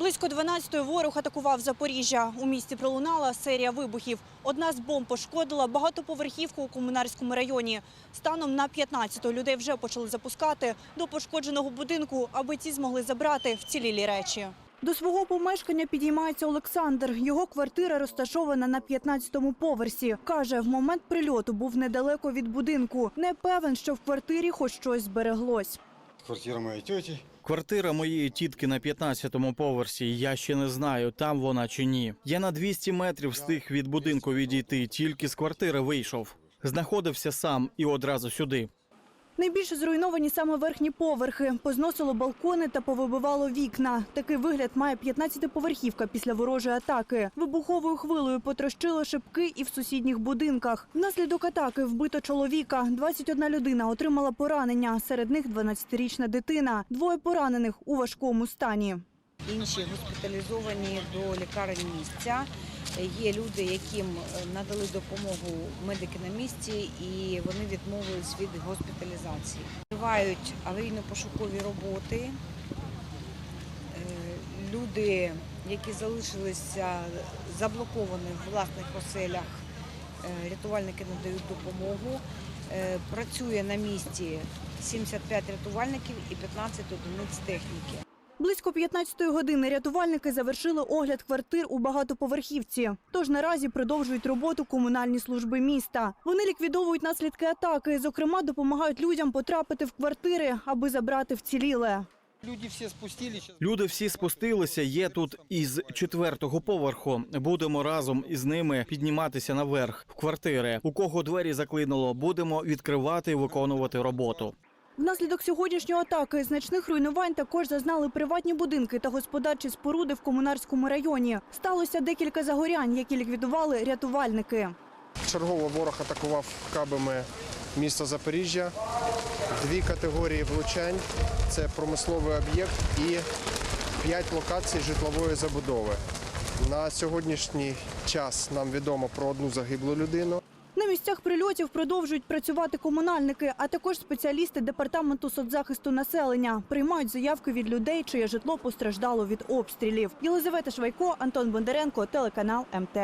Близько 12-ї ворог атакував Запоріжжя. У місті пролунала серія вибухів. Одна з бомб пошкодила багатоповерхівку у комунарському районі. Станом на 15 людей вже почали запускати до пошкодженого будинку, аби ті змогли забрати вцілілі речі. До свого помешкання підіймається Олександр. Його квартира розташована на 15-му поверсі. Каже, в момент прильоту був недалеко від будинку. Не певен, що в квартирі хоч щось збереглось. Квартира моей тети. Квартира моєї тітки на 15-му поверсі. Я ще не знаю, там вона чи ні. Я на 200 метрів встиг від будинку відійти, тільки з квартири вийшов. Знаходився сам і одразу сюди. Найбільше зруйновані саме верхні поверхи. Позносило балкони та повибивало вікна. Такий вигляд має 15-поверхівка після ворожої атаки. Вибуховою хвилею потрощило шибки і в сусідніх будинках. Внаслідок атаки вбито чоловіка. 21 людина отримала поранення. Серед них 12-річна дитина. Двоє поранених у важкому стані. інші госпіталізовані до лікарень місця. Є люди, яким е, надали допомогу медики на місці, і вони відмовились від госпіталізації. Тривають аварійно-пошукові роботи. Е, Люди, які залишилися заблоковані в власних оселях, е, рятувальники надають допомогу. Працює на місці 75 рятувальників і 15 одиниць техніки. Близько 15-ї години рятувальники завершили огляд квартир у багатоповерхівці. Тож наразі продовжують роботу комунальні служби міста. Вони ліквідовують наслідки атаки. Зокрема, допомагають людям потрапити в квартири, аби забрати вціліле. Люди все спустились. Люди всі спустилися. Є тут із четвертого поверху. Будемо разом із ними підніматися наверх в квартири. У кого двері заклинуло, будемо відкривати і виконувати роботу. Внаслідок сьогоднішньої атаки значних руйнувань також зазнали приватні будинки та господарчі споруди в комунарському районі. Сталося декілька загорянь, які ліквідували рятувальники. Чергово ворог атакував кабами міста Запоріжжя. Дві категорії влучань це промисловий об'єкт і п'ять локацій житлової забудови. На сьогоднішній час нам відомо про одну загиблу людину. На місцях прильотів продовжують працювати комунальники, а також спеціалісти департаменту соцзахисту населення приймають заявки від людей, чиє житло постраждало від обстрілів. Єлизавета Швайко, Антон Бондаренко, телеканал МТ.